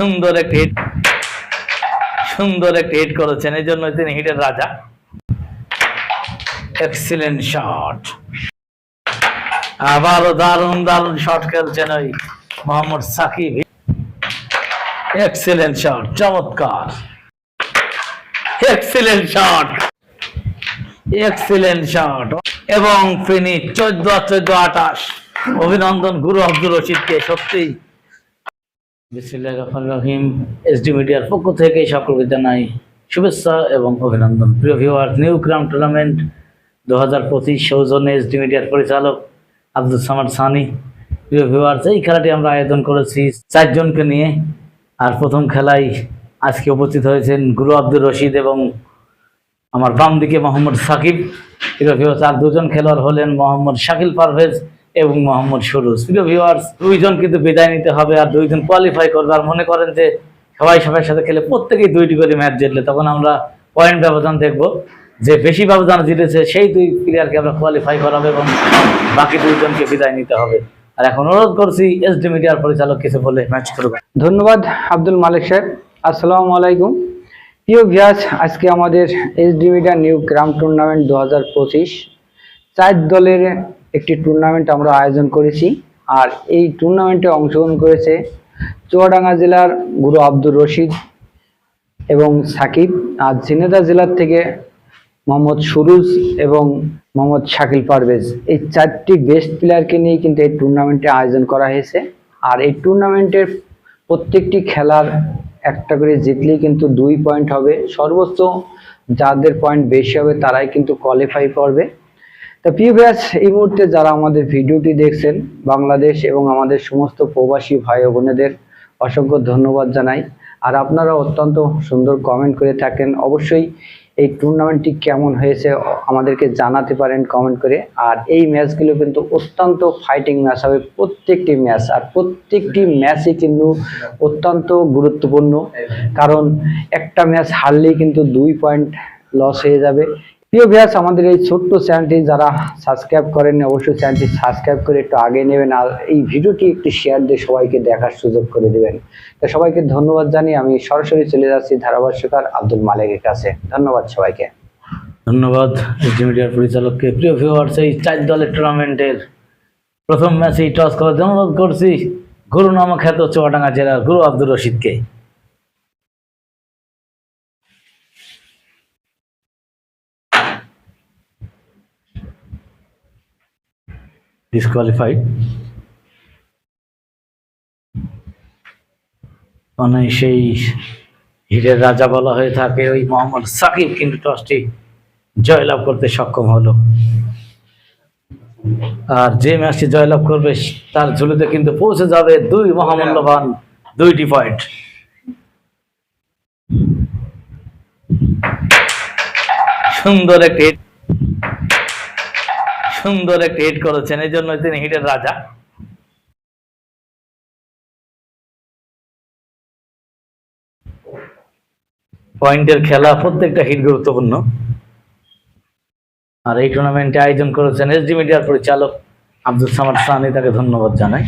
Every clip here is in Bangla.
সুন্দর একটি হিট সুন্দর একটি হিট করেছেন। এই জন্য তিনি হিটের রাজা। এক্সিলেন্ট শট আবারও দারুণ দারুণ শট খেলছেন ওই মোহাম্মদ সাকিব। এক্সিলেন্ট শট চমৎকার। এক্সিলেন্ট শট এক্সিলেন্ট শট এবং ফিনি চোদ্দ চোদ্দ, আঠাশ। অভিনন্দন গুরু আব্দুর রশিদকে সত্যি বিসমিল্লাহির রহমানির রহিম। এসডি মিডিয়ার পক্ষ থেকে সকলকে জানাই শুভেচ্ছা এবং অভিনন্দন। প্রিয় ভিউয়ার নিউ ক্রাম টুর্নামেন্ট দু হাজার পঁচিশ সৌজন্যে এসডি মিডিয়ার পরিচালক আব্দুল সামাদ সানি। প্রিয় ভিউয়ার্স এই খেলাটি আমরা আয়োজন করেছি চারজনকে নিয়ে। আর প্রথম খেলায় আজকে উপস্থিত হয়েছেন গুরু আব্দুর রশিদ এবং আমার বাম দিকে মোহাম্মদ সাকিব। প্রিয় ভিউয়ার্স আর দুজন খেলোয়াড় হলেন মোহাম্মদ শাকিল পারভেজ এবং মোহাম্মদ সুরুজ। প্রিয় ভিউয়ার্স দুইজন কিন্তু বিদায় নিতে হবে আর দুইজন কোয়ালিফাই করবে আর মনে করেন যে সবাই সবার সাথে খেলে প্রত্যেকেই দুইটি করে ম্যাচ জিতলে, তখন আমরা পয়েন্ট ব্যবধান দেখব। যে বেশি ব্যবধান জিতেছে, সেই দুই প্লেয়ারকে আমরা কোয়ালিফাই করাবো এবং বাকি দুইজনকে বিদায় নিতে হবে। আর এখন অনুরোধ করছি এসডি মিডিয়ার পরিচালক কিছু বলে ম্যাচ করবে। ধন্যবাদ আব্দুল মালিক সাহেব আসসালামু আলাইকুম। প্রিয় ভিয়াস আজকে আমাদের SD media new gram tournament দু হাজার পঁচিশ। চার দলের একটি টুর্নামেন্ট আমরা আয়োজন করেছি। আর এই টুর্নামেন্টে অংশগ্রহণ করেছে চুয়াডাঙ্গা জেলার গুরু আব্দুর রশিদ এবং সাকিব। আর ঝিনেদা জেলার থেকে মোহাম্মদ সুরুজ এবং মোহাম্মদ শাকিল পারভেজ। এই চারটি বেস্ট প্লেয়ারকে নিয়ে কিন্তু এই টুর্নামেন্টে আয়োজন করা হয়েছে। আর এই টুর্নামেন্টের প্রত্যেকটি খেলার একটা করে জিতলেই কিন্তু দুই পয়েন্ট হবে। সর্বোচ্চ যাদের পয়েন্ট বেশি হবে তারাই কিন্তু কোয়ালিফাই করবে। তো প্রিয় ব্যাস এই মুহূর্তে যারা আমাদের ভিডিওটি দেখছেন, বাংলাদেশ এবং আমাদের সমস্ত প্রবাসী ভাই বোনেদের অসংখ্য ধন্যবাদ জানাই। আর আপনারা অত্যন্ত সুন্দর কমেন্ট করে থাকেন। অবশ্যই এই টুর্নামেন্টটি কেমন হয়েছে, আমাদেরকে জানাতে পারেন কমেন্ট করে। আর এই ম্যাচগুলো কিন্তু অত্যন্ত ফাইটিং ম্যাচ হবে প্রত্যেকটি ম্যাচ আর প্রত্যেকটি ম্যাচই কিন্তু অত্যন্ত গুরুত্বপূর্ণ। কারণ একটা ম্যাচ হারলেই কিন্তু দুই পয়েন্ট লস হয়ে যাবে। প্রিয় ভিয়াস আমাদের এই ছোট্ট চ্যানেলটি যারা সাবস্ক্রাইব করেন অবশ্যই চ্যানেলটি সাবস্ক্রাইব করে একটু আগে নেবেন আর এই ভিডিওটি একটু শেয়ার দিয়ে সবাইকে দেখার সুযোগ করে দেবেন। তো সবাইকে ধন্যবাদ জানিয়ে আমি সরাসরি চলে যাচ্ছি ধারাভাষ্যকার আব্দুল মালিকের কাছে। ধন্যবাদ সবাইকে। ধন্যবাদ মিডিয়ার পরিচালককে। প্রিয় ভিউয়ার্স, এই চার দলের টুর্নামেন্টের প্রথম ম্যাচেই টস করার জন্য অনুরোধ করছি। গুরু নামক খ্যাত চুয়াডাঙ্গা জেলার গুরু আব্দুর রশিদকে। ডিসকোয়ালিফাইড মানে সেই হিরের রাজা বলা হয়ে থাকে, ওই মোহাম্মদ সাকিব কিন্তু টসটি জয়লাভ করতে সক্ষম হলো আর যে ম্যাচটি জয়লাভ করবে, তার ঝুলিতে কিন্তু পৌঁছে যাবে দুই মহামূল্যবান দুইটি পয়েন্ট সুন্দর একটি। সুন্দর একটা হিট করেছেন, এই জন্য তিনি হিটের রাজা। পয়েন্টের খেলা প্রত্যেকটা হিট গুরুত্বপূর্ণ। আর এই টুর্নামেন্টে আয়োজন করেছেন এসডি মিডিয়ার পরিচালক আব্দুল সামাদ সানি তাকে ধন্যবাদ জানাই।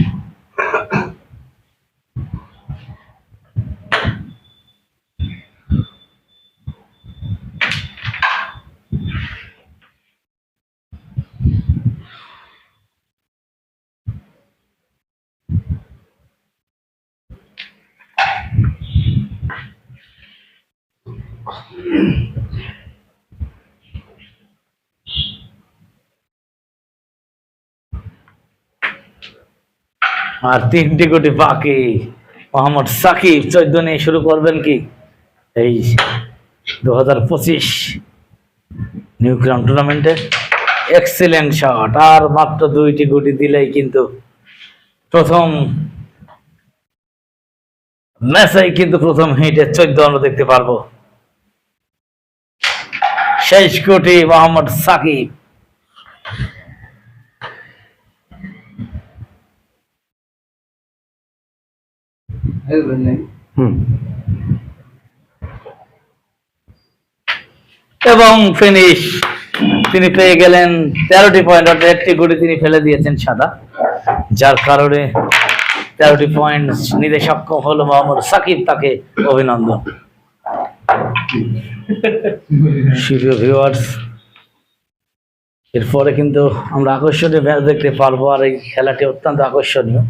আর তিনটি কোটি বাকি। মোহাম্মদ সাকিব, চোদ্দ নিয়ে শুরু করবেন কি? এই দু হাজার পঁচিশ নিউ টুর্নামেন্টে এক্সিলেন্ট শট আর মাত্র দুইটি গুটি দিলেই কিন্তু প্রথম ম্যাচেই কিন্তু প্রথম হিটে চোদ্দ আমরা দেখতে পারব। শেষ কোটি মোহাম্মদ সাকিব। এবং ফিনিশ তিনি পেয়ে গেলেন তেরোটি পয়েন্ট অর্থাৎ একটি গুটি তিনি ফেলে দিয়েছেন সাদা। যার কারণে তেরোটি পয়েন্ট নিতে সক্ষম হলো মোহাম্মদ সাকিব তাকে অভিনন্দন। এরপরে কিন্তু আমরা আকর্ষণীয় ম্যাচ দেখতে পারব আর এই খেলাটি অত্যন্ত আকর্ষণীয়।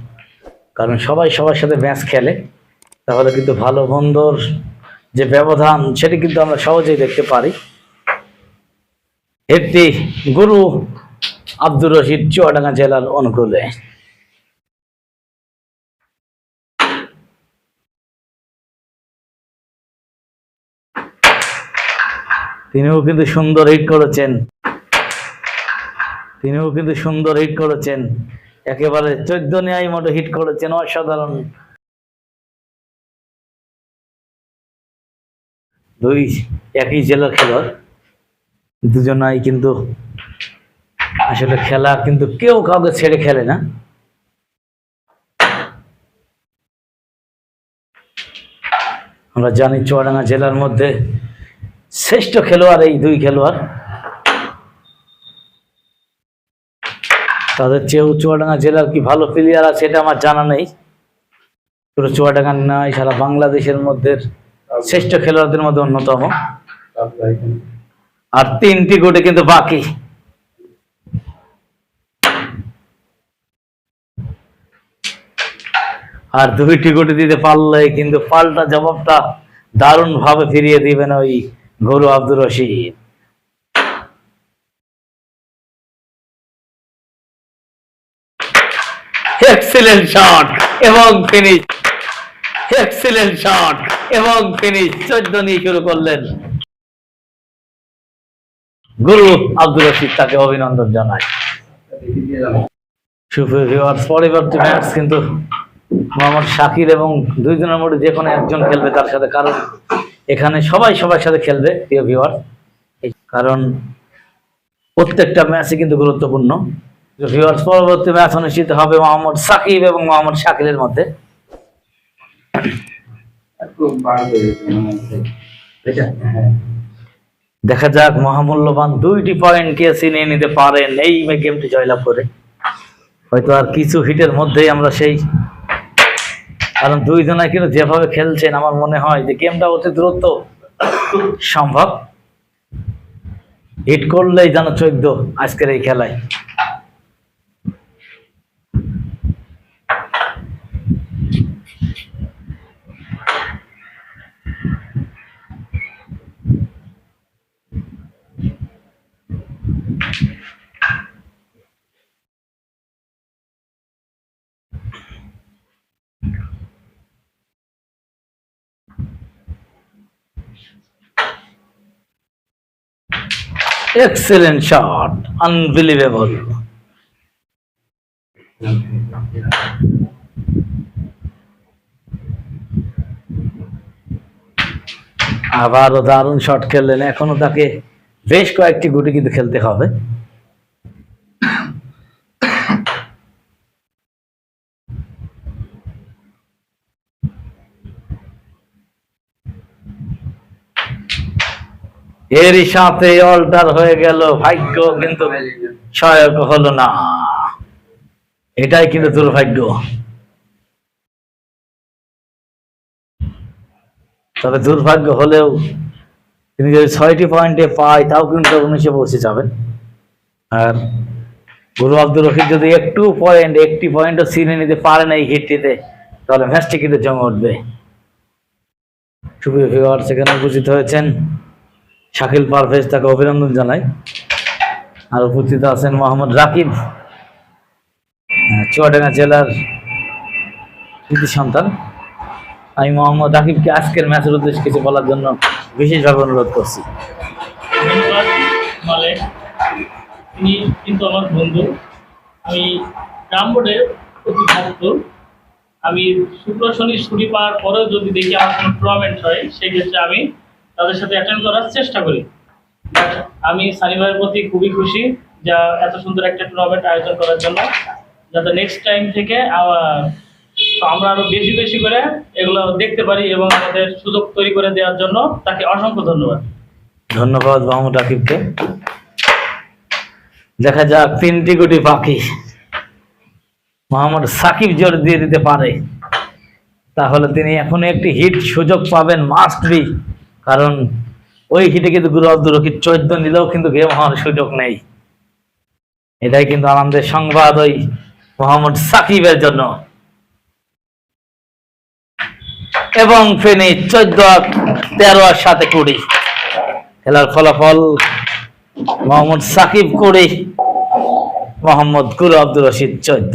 কারণ সবাই সবার সাথে ম্যাচ খেলে। তাহলে কিন্তু ভালো মন্দর যে ব্যবধান, সেটি কিন্তু আমরা সহজেই দেখতে পারি। একটি গুরু আব্দুর রশিদ, চুয়াডাঙ্গা জেলার অনুকূলে। তিনিও কিন্তু সুন্দর হিট করেছেন। তিনিও কিন্তু সুন্দর হিট করেছেন। একেবারে চোদ্দ ন্যায় মতো হিট করেছেন, অসাধারণ। দুই একই জেলার খেলোয়াড়, দুজনাই কিন্তু আসলে খেলা কিন্তু কেউ কাউকে ছেড়ে খেলে না। আমরা জানি চুয়াডাঙ্গা জেলার মধ্যে শ্রেষ্ঠ খেলোয়াড় এই দুই খেলোয়াড়। তাদের চেয়েও চুয়াডাঙ্গা জেলার কি ভালো প্লেয়ার আছে এটা আমার জানা নেই। পুরো চুয়াডাঙ্গা নয়, সারা বাংলাদেশের মধ্যে শ্রেষ্ঠ খেলোয়াড়দের মধ্যে অন্যতম। আর তিনটি গোটে কিন্তু বাকি। আর দুইটি গোটে দিতে পারলে কিন্তু পাল্টা জবাবটা দারুণ ভাবে ফিরিয়ে দিবেন ওই গরু আব্দুর রশিদ। এক্সিলেন্ট শট এবং ফিনিশ এক্সিলেন্ট শট এবং ফিনিশ চোদ্দ নিয়ে শুরু করলেন। গুরু আব্দুর রশিদ তাকে অভিনন্দন জানায়। পরবর্তী ম্যাচ কিন্তু মোহাম্মদ শাকির এবং দুইজনের মধ্যে যে কোনো একজন খেলবে তার সাথে কারণ এখানে সবাই সবার সাথে খেলবে প্রিয় ভিউয়ার কারণ প্রত্যেকটা ম্যাচই কিন্তু গুরুত্বপূর্ণ। ভিউয়ার্স পরবর্তী ম্যাচ অনুষ্ঠিত হবে মোহাম্মদ সাকিব এবং মোহাম্মদ শাকিলের মধ্যে। দেখা যাক মহামূল্যবান দুইটি পয়েন্ট কে ছিনিয়ে নিতে পারেন এই গেমটি জয়লাভ করে। হয়তো আর কিছু হিটের মধ্যেই আমরা সেই কারণ দুইজনে কিন্তু যেভাবে খেলছেন, আমার মনে হয় যে গেমটা অতি দ্রুত সম্ভব। হিট করলেই যেন চোদ্দ আজকের এই খেলায়। Excellent শট আনবিলিভেবল আবারও দারুণ শট খেললেন। এখনও তাকে বেশ কয়েকটি গুটি কিন্তু খেলতে হবে। এরই সাথে অল্টার হয়ে গেল, ভাগ্য কিন্তু সহায়ক হলো না। এটাই কিন্তু দুর্ভাগ্য তবে দুর্ভাগ্য হলেও তিনি যদি ছয়টি পয়েন্টে পায়, তাও কিন্তু উনিশে পৌঁছে যাবেন। আর গুরু আব্দুর রশিদ যদি একটু পয়েন্ট, একটি পয়েন্টও ছিনে নিতে পারেন এই হিটটিতে, তাহলে ম্যাচটি কিন্তু জমে উঠবে। সুপ্রিয় ভিউয়ার সেখানে উপস্থিত হয়েছেন শাকিল পারভেজ তাকে অভিনন্দন জানাই। আর উপস্থিত আছেন মোহাম্মদ রাকিব। আহ, চুয়াডাঙ্গা জেলার কৃতি সন্তান। আমি মোহাম্মদ রাকিবকে আজকের ম্যাচের উদ্দেশ্যে কিছু বলার জন্য বিশেষভাবে অনুরোধ করছি। তিনি কিন্তু আমার বন্ধু। আমি গ্রাম ভক্ত আমি শুক্র শনি ছুটি পাওয়ার পরেও যদি দেখি আমার কোনো টুর্নামেন্ট হয় সেক্ষেত্রে আমি তাদের সাথে অ্যাটেন্ড করার চেষ্টা করি। আমি সানি ভাইয়ের প্রতি খুবই খুশি যা এত সুন্দর একটা টুর্নামেন্ট আয়োজন করার জন্য, যাতে নেক্সট টাইম থেকে আমরা আরও বেশি বেশি করে এগুলো দেখতে পারি এবং আমাদের সুযোগ তৈরি করে দেওয়ার জন্য তাকে অসংখ্য ধন্যবাদ। ধন্যবাদ মোহাম্মদ রাকিবকে। দেখা যাক তিনটি গুটি পাখি মোহাম্মদ সাকিব জোর দিয়ে দিতে পারে। তাহলে তিনি এখন একটি হিট সুযোগ পাবেন মাস্ট বি কারণ ওই হিটে কিন্তু গুরু রকিব চোদ্দ নিলেও কিন্তু গেম হওয়ার সুযোগ নেই। এটাই কিন্তু আনন্দের সংবাদ ওই মোহাম্মদ সাকিবের জন্য। এবং ফেনী চোদ্দ, তেরো আর সাথে কুড়ি। খেলার ফলাফল মোহাম্মদ সাকিব কুড়ি, মোহাম্মদ গুরু আব্দুল রশিদ চোদ্দ।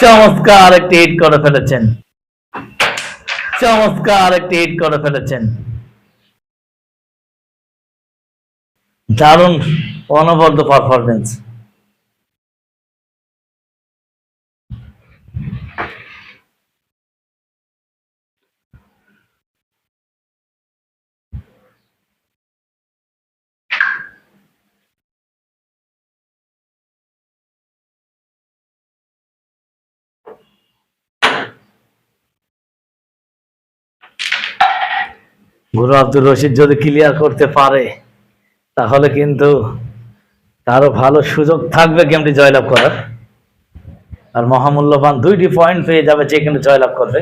চমৎকার একটা এড করে ফেলেছেন। চমৎকার একটি হিট করে ফেলেছেন। দারুণ অনবদ্য পারফরমেন্স গুরু আব্দুল রশিদ যদি ক্লিয়ার করতে পারে, তাহলে কিন্তু তারও ভালো সুযোগ থাকবে গেমটি জয়লাভ করার? আর মহামূল্যবান দুইটি পয়েন্ট পেয়ে যাবে যে কিন্তু জয়লাভ করবে।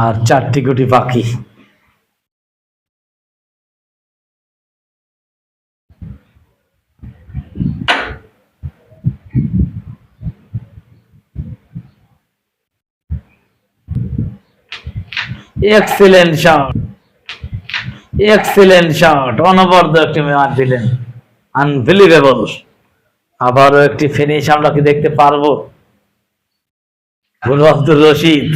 আর চারটি গুটি বাকি। এক্সিলেন্ট শট এক্সিলেন্ট শট অনবদ্য একটি মার দিলেন। আনবিলিভেবল আবারও একটি ফিনিশ আমরা কি দেখতে পারব? গুরু আব্দুল রশিদ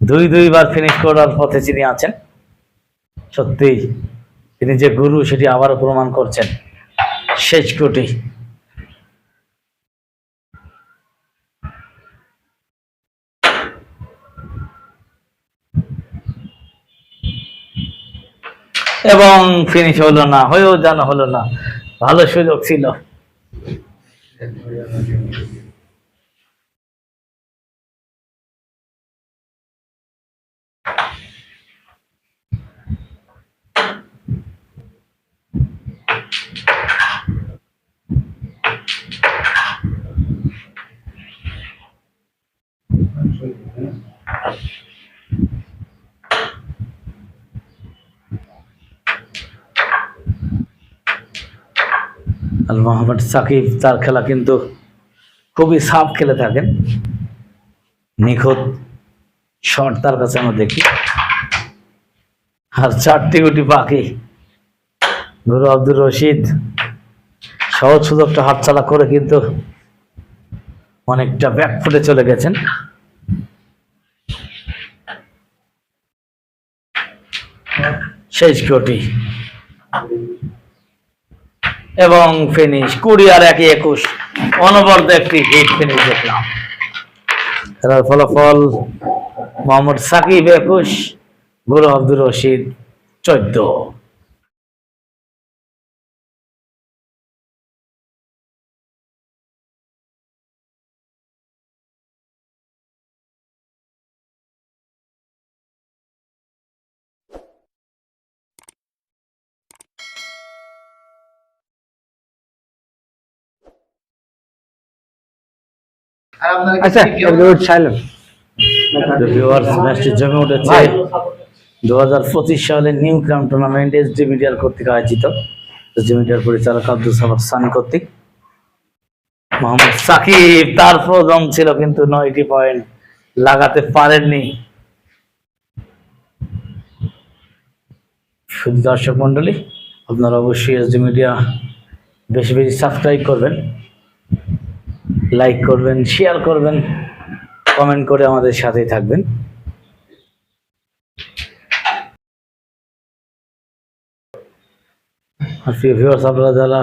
দুই দুইবার ফিনিশ করার পথে তিনি আছেন সত্যি তিনি যে গুরু, সেটি আবারও প্রমাণ করছেন। শেষ কোটি। এবং ফিনিশ হলো না হয়েও জানা হলো না। ভালো সুযোগ ছিল। আল মোহাম্মদ সাকিব, তার খেলা কিন্তু খুবই সাফ খেলে থাকেন। নিখুঁত শট তার কাছে আমরা দেখি। আর চারটি গুটি বাকি। গুরু আব্দুর রশিদ সহজ সুযোগটা হাতছাড়া করে কিন্তু অনেকটা ব্যাক ফুটে চলে গেছেন। শেষ কোটি এবং ফিনিশ কুড়ি আর একে একুশ, অনবর্ত একটি হিট ফিনিশ দেখলাম। খেলার ফলাফল মোহাম্মদ সাকিব একুশ গুরু আব্দুর রশিদ চোদ্দ। আচ্ছা এভরিওয়ান সাইলেন্ট ভিউয়ার্স ম্যাচটি জমে উঠেছে। ভাই। দু হাজার পঁচিশ সালে new crown tournament S D মিডিয়ার কর্তৃক আয়োজিত। এস ডি মিডিয়ার পরিচালক আব্দুল সামাদ সানি কর্তৃক। মোহাম্মদ সাকিব তার প্রথম ছিল কিন্তু নয়টি পয়েন্ট লাগাতে পারেননি। শুধু দর্শক মণ্ডলী আপনারা অবশ্যই এসডি মিডিয়া বেশি বেশি সাবস্ক্রাইব করবেন। লাইক করবেন শেয়ার করবেন কমেন্ট করে আমাদের সাথেই থাকবেন। আর প্রিয় আপনারা যারা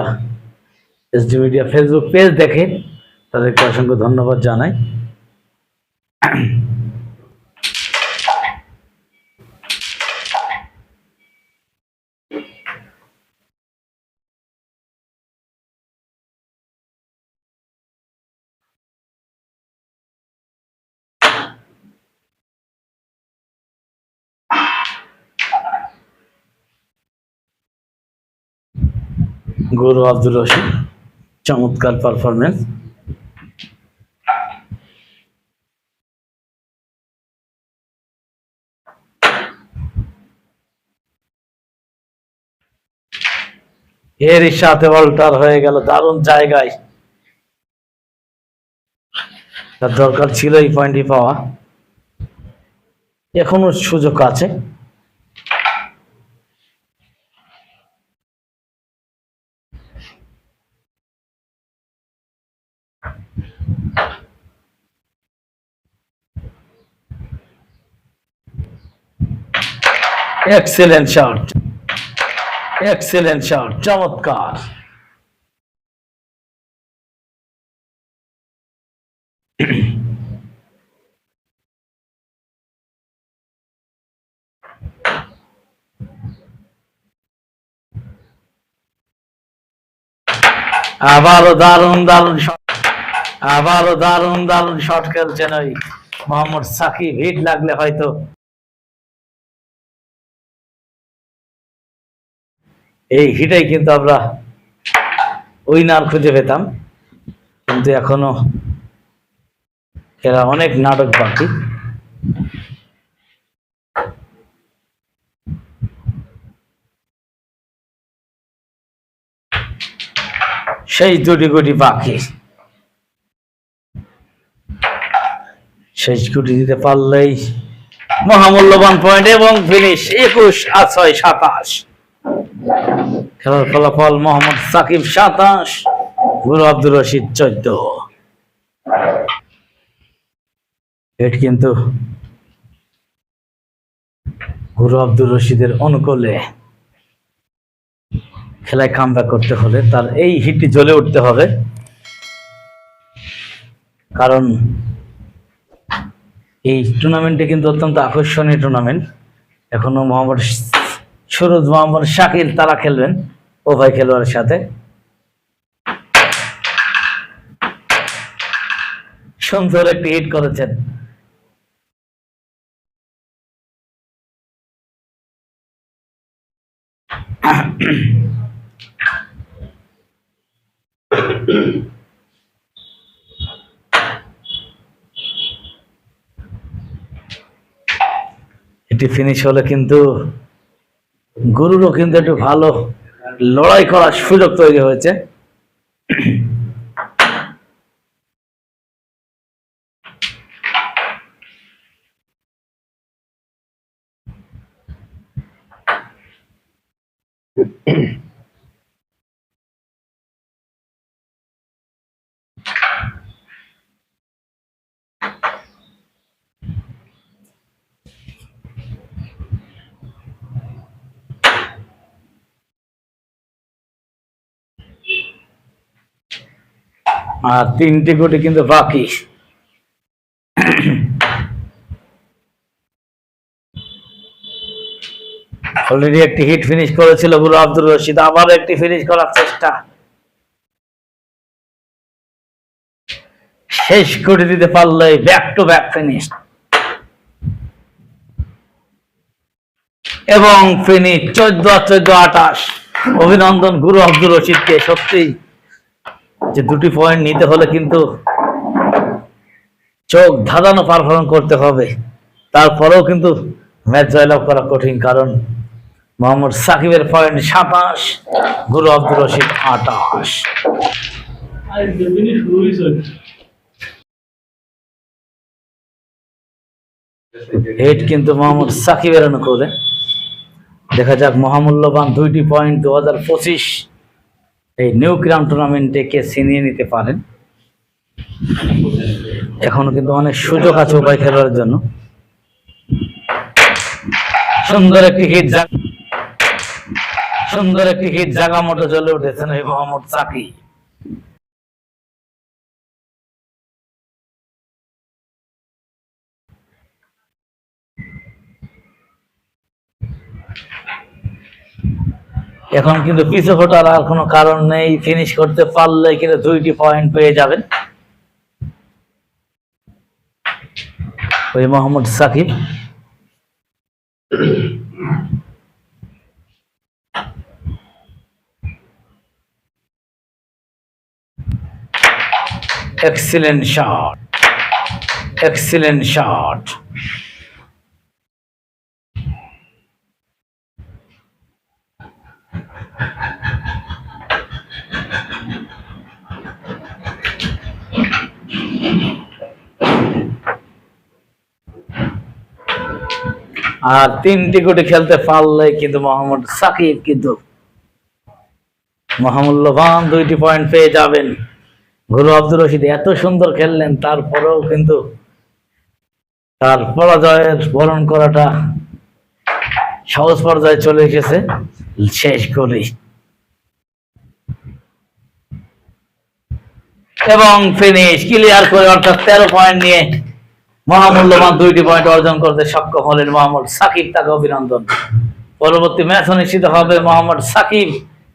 এসডি মিডিয়া ফেসবুক পেজ দেখেন, তাদেরকে অসংখ্য ধন্যবাদ জানাই। গৌরব আব্দুল রশিদ, চমৎকার পারফরমেন্স এর সাথে অল্টার হয়ে গেল দারুণ জায়গায়। তার দরকার ছিল এই পয়েন্টটি পাওয়া। এখনও সুযোগ আছে। এক্সেলেন্ট শট এক্সেলেন্ট শট চমৎকার আবারও দারুণ দারুণ আবারও দারুণ দারুণ শট খেলছেন ওই মোহাম্মদ সাকিব। হিট লাগলে হয়তো এই হিটাই কিন্তু আমরা উইনার খুঁজে পেতাম। কিন্তু এখনও এরা অনেক নাটক বাকি। সেই দুটি গুটি বাকি। শেষ গুটি দিতে পারলেই মহামূল্যবান পয়েন্ট এবং ফিনিশ একুশ আর ছয় সাতাশ। খেলার ফলাফল মোহাম্মদ সাকিব সাতাশ গুরু আব্দুর রশিদ চোদ্দ। এটি কিন্তু গুরু আব্দুর রশিদের অনুকূলে খেলায় কামব্যাক করতে হলে তার এই হিটটি জ্বলে উঠতে হবে। কারণ এই টুর্নামেন্টটি কিন্তু অত্যন্ত আকর্ষণীয় টুর্নামেন্ট এখনও মোহাম্মদ সুরজ মোহাম্মদ শাকিল, তারা খেলবেন। উভয় খেলোয়াড়ের সাথে। সুন্দর একটি হিট করেছেন। এটি ফিনিশ হলে কিন্তু গরুরও কিন্তু একটু ভালো লড়াই করার সুযোগ তৈরি হয়েছে। আর তিনটি গুটি কিন্তু বাকি। অলরেডি একটি হিট ফিনিশ করেছিল গুরু আব্দুর রশিদ, আবার একটি ফিনিশ করার চেষ্টা। শেষ করে দিতে পারলে ব্যাক টু ব্যাক ফিনিশ এবং ফিনিশ চোদ্দ চোদ্দ, আঠাশ। অভিনন্দন গুরু আব্দুর রশিদকে, সত্যিই। যে দুটি পয়েন্ট নিতে হলে কিন্তু চোখ ধাঁধানো পারফর্ম করতে হবে। তারপরেও কিন্তু ম্যাচ জয়লাভ করা কঠিন কারণ মোহাম্মদ সাকিবের পয়েন্ট সাতাশ, গুরু আব্দুর রশিদ আটাশ। হিট কিন্তু মোহাম্মদ সাকিবের অনুকূলে। দেখা যাক মহামূল্যবান দুইটি পয়েন্ট দু হাজার পঁচিশ এই নিউ ক্রাম টুর্নামেন্টে কে ছিনিয়ে নিতে পারেন। এখনও কিন্তু অনেক সুযোগ আছে উপায় খেলার জন্য। সুন্দর একটি হিট সুন্দর একটি হিট জাগা মতো চলে উঠেছেন এই মোহাম্মদ সাকি। এখন কিন্তু পিছু ফোটার আর কোনো কারণ নেই ফিনিশ করতে পারলে কিন্তু দুইটি পয়েন্ট পেয়ে যাবেন। ওই Mohammad Sakib. Excellent shot excellent shot আর তিনটি কোটি খেলতে পারলে কিন্তু মোহাম্মদ সাকিব কিন্তু মহামূল্যবান দুইটি পয়েন্ট পেয়ে যাবেন। গুরু আব্দুর রশিদ এত সুন্দর খেললেন, তারপরেও কিন্তু তার পরাজয়ের বরণ করাটা সহজ পর্যায়ে চলে এসেছে। শেষ করি। এবং ফিনিশ ক্লিয়ার করে, অর্থাৎ তেরো পয়েন্ট নিয়ে মহামূল্যবান দুইটি পয়েন্ট অর্জন করতে সক্ষম হলেন মোহাম্মদ সাকিব, তাকে অভিনন্দন। পরবর্তী ম্যাচ অনুষ্ঠিত হবে মোহাম্মদ সাকিব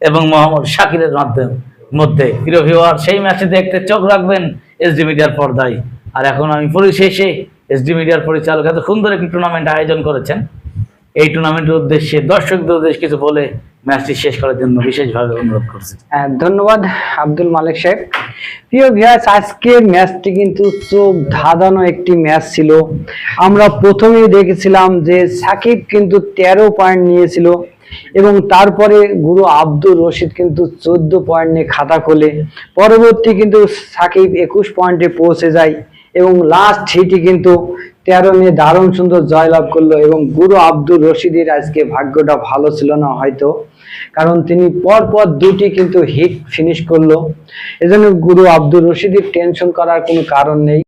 এবং মোহাম্মদ শাকিরের মাধ্যমে মধ্যে। প্রিয় ভিওয়ার সেই ম্যাচে দেখতে চোখ রাখবেন এস ডি মিডিয়ার পর্দায়। আর এখন আমি পরিশেষে এসডি মিডিয়ার পরিচালক এত সুন্দর একটি টুর্নামেন্ট আয়োজন করেছেন। এই টুর্নামেন্টের উদ্দেশ্যে দর্শকদের উদ্দেশ্যে কিছু বলে ম্যাচটি শেষ করার জন্য বিশেষভাবে অনুরোধ করছি। হ্যাঁ, ধন্যবাদ আব্দুল মালিক সাহেব। প্রিয় ভিয়াস আজকের ম্যাচটি কিন্তু চোখ ধাঁধানো একটি ম্যাচ ছিল। আমরা প্রথমেই দেখেছিলাম যে সাকিব কিন্তু তেরো পয়েন্ট নিয়েছিল এবং তারপরে গুরু আব্দুর রশিদ কিন্তু চোদ্দ পয়েন্ট নিয়ে খাতা খোলে। পরবর্তী কিন্তু সাকিব একুশ পয়েন্টে পৌঁছে যায় এবং লাস্ট হিটে কিন্তু তেরো নিয়ে দারুণ সুন্দর জয়লাভ করল এবং গুরু আব্দুল রশিদের আজকে ভাগ্যটা ভালো ছিল না হয়তো, কারণ তিনি পরপর পর দুটি কিন্তু হিট ফিনিশ করল। এজন্য গুরু আব্দুল রশিদের টেনশন করার কোনো কারণ নেই।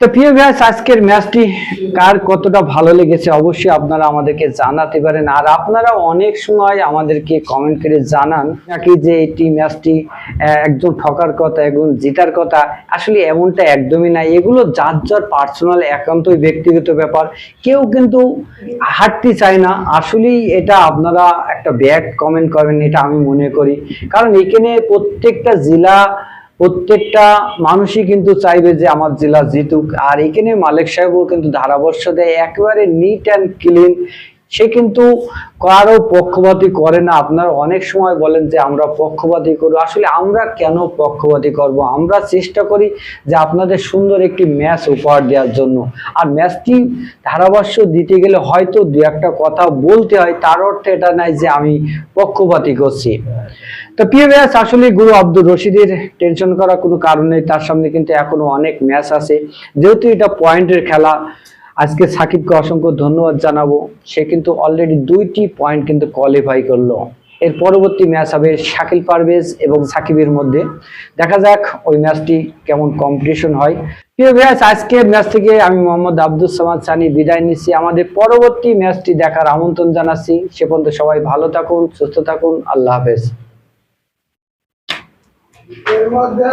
তো প্রিয় ভিউয়ার্স, আজকের ম্যাচটি কার কতটা ভালো লেগেছে অবশ্যই আপনারা আমাদেরকে জানাতে পারেন। আর আপনারা অনেক সময় আমাদেরকে কমেন্ট করে জানান নাকি যে এটি ম্যাচটি একদম ঠকার কথা, একদম জিতার কথা। আসলে এমনটা একদমই নাই এগুলো যার যার পার্সোনাল একান্তই ব্যক্তিগত ব্যাপার। কেউ কিন্তু হারতে চায় না। আসলেই এটা আপনারা একটা ব্যাক কমেন্ট করবেন, এটা আমি মনে করি। কারণ এখানে প্রত্যেকটা জেলা প্রত্যেকটা মানুষই কিন্তু চাইবে যে আমার জেলা জিতুক। আর এখানে মালিক সাহেবও কিন্তু ধারাবর্ষ দেয়, একেবারে নিট অ্যান্ড ক্লিন সে কিন্তু কারও পক্ষপাতী করে না। আপনারা অনেক সময় বলেন যে, আমরা পক্ষপাতী করব। আসলে আমরা কেন পক্ষপাতী করব? আমরা চেষ্টা করি যে আপনাদের সুন্দর একটি ম্যাচ উপহার দেওয়ার জন্য। আর ম্যাচটি ধারাভাষ্য দিতে গেলে হয়তো দু একটা কথা বলতে হয়, তার অর্থে এটা নাই যে আমি পক্ষপাতী করছি। তো প্রিয় ম্যাচ আসলে গুরু আব্দুর রশিদের টেনশন করার কোনো কারণ নেই। তার সামনে কিন্তু এখনও অনেক ম্যাচ আছে। যেহেতু এটা পয়েন্টের খেলা আজকে সাকিবকে অসংখ্য ধন্যবাদ জানাব। সে কিন্তু অলরেডি দুইটি পয়েন্ট কিন্তু কোয়ালিফাই করল। এর পরবর্তী ম্যাচ হবে শাকিল পারভেজ এবং সাকিবের মধ্যে। দেখা যাক ওই ম্যাচটি কেমন কম্পিটিশন হয়। প্রিয় ভাইয়াস আজকের ম্যাচ থেকে আমি মোহাম্মদ আব্দুল সামাদ সানি বিদায় নিচ্ছি। আমাদের পরবর্তী ম্যাচটি দেখার আমন্ত্রণ জানাচ্ছি। সে পর্যন্ত সবাই ভালো থাকুন, সুস্থ থাকুন। আল্লাহ হাফেজ। এর মধ্যে